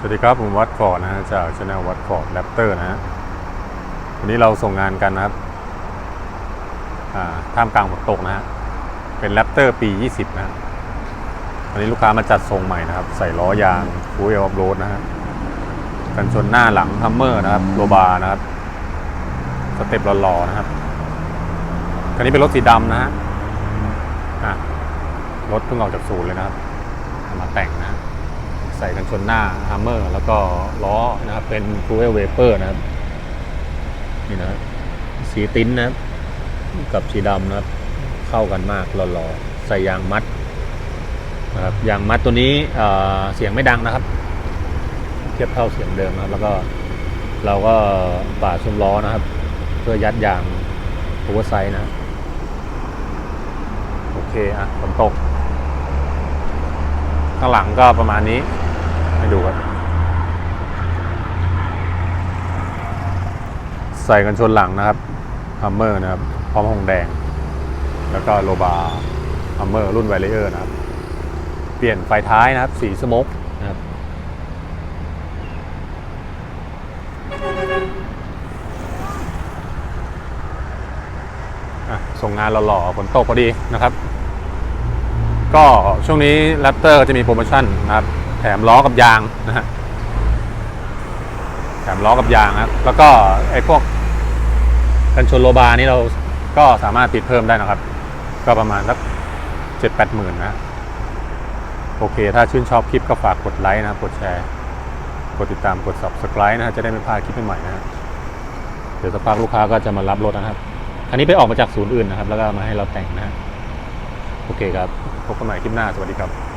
สวัสดีครับ ผมวัดฟอร์ดนะฮะจากช anel วัดฟอร์ดแรปเตอร์นะฮะวันนี้เราส่งงานกันนะครับอ่าท่ามกลางฝนตกนะฮะเป็นแรปเตอร์ปี 20นะฮะวันนี้ลูกค้ามาจัดทรงใหม่นะครับ ใส่ล้อยางฟูเอลออฟโรดนะฮะกันชนหน้าหลังฮัมเมอร์นะครับโรบาร์นะครับสเต็ปหล่อๆนะครับคันนี้เป็นรถสีดำนะฮะอะรถเพิ่งออกจากศูนย์เลยนะครับมาแต่งนะ ใส่กันชนหน้าฮัมเมอร์แล้วก็ล้อนะครับเป็น f u e l Vapor นะครับนี่นะสีติ้นนะครับกับสีดำนะครับเข้ากันมากหล่อๆใส่ยางมัดนะครับยางมัดตัวนี้เเสียงไม่ดังนะครับ เทียบเท่าเสียงเดิมนะครับ แล้วก็เราก็ป่าดซุ้มล้อนะครับ เพื่อยัดยางโอเวอร์ไซส์นะโอเคอะฝนตกข้างหลังก็ประมาณนี้ ให้ดูครับใส่กันชนหลังนะครับฮัมเมอร์นะครับ พร้อมหงแดง แล้วก็โลบาฮัมเมอร์รุ่นไวเลเอร์นะครับ เปลี่ยนไฟท้ายนะครับ สีสโมกนะครับส่งงานหล่อๆฝนตกพอดีนะครับ ก็ช่วงนี้แรปเตอร์จะมีโปรโมชั่นนะครับ แถมล้อกับยางนะฮะแถมล้อกับยางนะครับแล้วก็ไอ้พวกกันชนโลบาร์นี่เราก็สามารถติดเพิ่มได้นะครับ ก็ประมาณสักเจ็ดแปดหมื่นนะโอเค ถ้าชื่นชอบคลิปก็ฝากกดไลค์นะ กดแชร์ กดติดตาม กด subscribe นะฮะจะได้ไม่พลาดคลิปใหม่ๆนะฮะเดี๋ยวสักพักลูกค้าก็จะมารับรถนะครับอันนี้ไปออกมาจากศูนย์อื่นนะครับ แล้วก็มาให้เราแต่งนะฮะโอเคครับ พบกันใหม่คลิปหน้า สวัสดีครับ